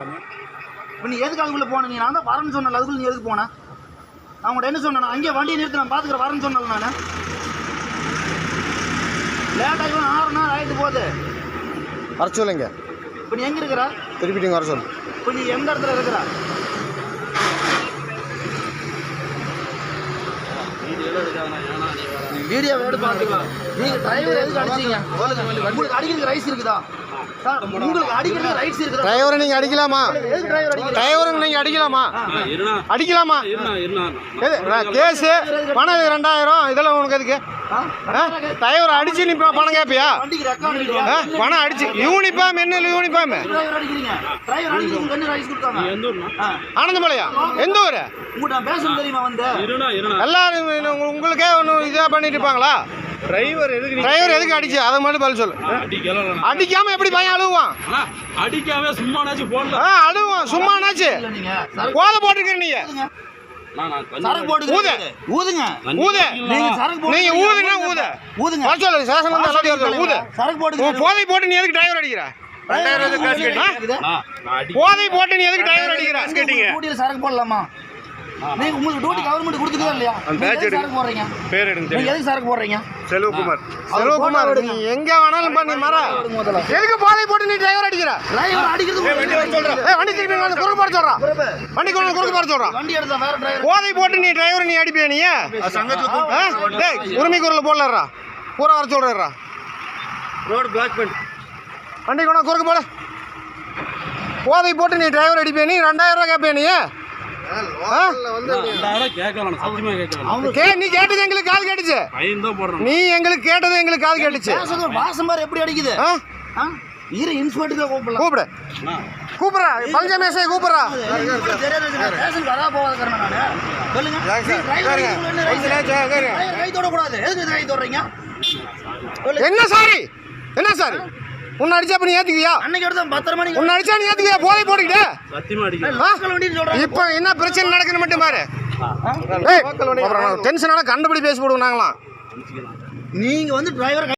இப்போ நீ எதுக்கு அதுக்குள்ளே போனீங்க நான் தான் வரேன்னு சொன்னல அதுக்குள்ள நீ எதுக்கு போன? அவங்கள்ட்ட என்ன சொன்னேன் அங்கேயே வண்டியை நிறுத்தி நான் பார்த்துக்கிறேன் வரேன்னு சொன்னல நான். லேட் ஆகி ஆறு நாள் ஆகிட்டு போகுது. வர சொல்லுங்க. இப்போ நீ எங்கே இருக்கிற? திருப்பி நீங்கள் வர சொல்லு இப்போ நீ எந்த இடத்துல இருக்கிற? வீடியோ வேடு பார்த்துக்கலாம் நீங்க டிரைவர் எதுக்கு அடிச்சீங்க? உங்களுக்கு அடிக்கிறதுக்கு ரைட்ஸ் இருக்குதா? உங்களுக்கு அடிக்கிறதுக்கு ரைட்ஸ் இருக்குதா? டிரைவரை நீங்கள் அடிக்கலாமா? டிரைவர் நீங்கள் அடிக்கலாமா? அடிக்கலாமா? எது கேஸு பணம் இது ரெண்டாயிரம்? இதெல்லாம் உனக்கு எதுக்கு? ஆ? டிரைவர் அடிச்சு நீ பணம் கேட்பியா? பணம் அடிச்சு. யூனிஃபார்ம் என்ன யூனிஃபார்ம். ஆனந்தமலையா? எந்த ஊர்? எல்லாரும் உங்க- உங்களுக்கே ஒன்று இதாக பண்ணிட்டு இருப்பாங்களா டிரைவர் எதுக்கு டிரைவர் எதுக்கு அடிச்சு? அதை மட்டும் பதில் சொல்லு. அடிக்காம எப்படி பையன் அழுவான் அடிக்காம சும்மானாச்சும் போடல ஆ அழுவான் சும்மானாச்சு. இல்ல நீங்க. சரக்கு கோத போட்டுருக்க நீங்க. சரக்கு போட்டுக்கிறீங்க ஊதுங்க. ஊது. நீங்க சரக்கு போட்டு நீங்க ஊதுனா ஊது. ஊதுங்க. வர சொல்லு. சேஷன் வந்து எல்லாத்தையும் வர சொல்லு. ஊது. சரக்கு போட்டு போதை போட்டு நீ எதுக்கு டிரைவர் அடிக்கிற? நான் நான் அடி போதை போட்டு நீ எதுக்கு டிரைவர் அடிக்கிற? சரக்கு போடலாமா? நீங்க உங்களுக்கு டியூட்டி கவர்மெண்ட் கொடுத்துக்குதா இல்லையா? நீங்க எதுக்கு சரக்கு போடுறீங்க பேர் எடுங்க நீங்க எதுக்கு சரக்கு போடுறீங்க செல்வகுமார். செல்வகுமார் நீ எங்க வேணாலும் பண்ணி முதல்ல எதுக்கு போதை போட்டு நீ டிரைவர் அடிக்கிற? டிரைவர் அடிக்கிறது ஏய் வண்டி திருப்பி வந்து குறுக்கு போட சொல்றான் வண்டி கொண்டு குறுக்கு போட சொல்றான் வண்டி எடுத்தா வேற டிரைவர் போதை போட்டு நீ டிரைவர் நீ அடிப்பியா நீ? ஆ? டேய் உரிமை குரல் போடலறா. பூரா வர சொல்றா. ரோடு பிளாக் பண்ணி வண்டி கொண்டு குறுக்கு போட போதை போட்டு நீ டிரைவர் அடிப்பியா நீ? ரெண்டாயிரம் ரூபா கேட்பியா நீ? ஆ? நீ கேட்டது எங்களுக்கு காது கேட்டுச்சு. நீ எங்களுக்கு கேட்டது எங்களுக்கு காது கேட்டுச்சு. வாசம் பாரு எப்படி அடிக்குது? ஆ? ஆ? இரு இன்ஸ்பெக்டர் கூப்பிடலாம். கூப்பிடு. கூப்பிடுறா. பஞ்சமேசை கூப்பிடுறா. ஸ்டேஷன் வரா போகாத நானு? சொல்லுங்க. ஏங்க சார், நீ driver ஏங்க. இதுக்குள்ள என்ன right? ஏங்க சார், ஏங்க. driver கை தொடக்கூடாது எதுக்கு கை தொடறீங்க? சொல்லு. என்ன சாரி? என்ன சாரி? உன்னை அடிச்சா நீ ஏத்துக்கியா அன்னைக்கு எடுத்த பத்திரமா நீங்க உன்னை அடிச்சா நீ ஏத்துக்கியா போதை போட்டுக்கிட்டு? சத்தியமா சொல்றாங்க. இப்போ என்ன பிரச்சனை நடக்குன்னு மட்டும் பாரு. டென்ஷனால கண்டுபிடி பேசி போடுவோம் நாங்களாம். நீங்க வந்து டிரைவர்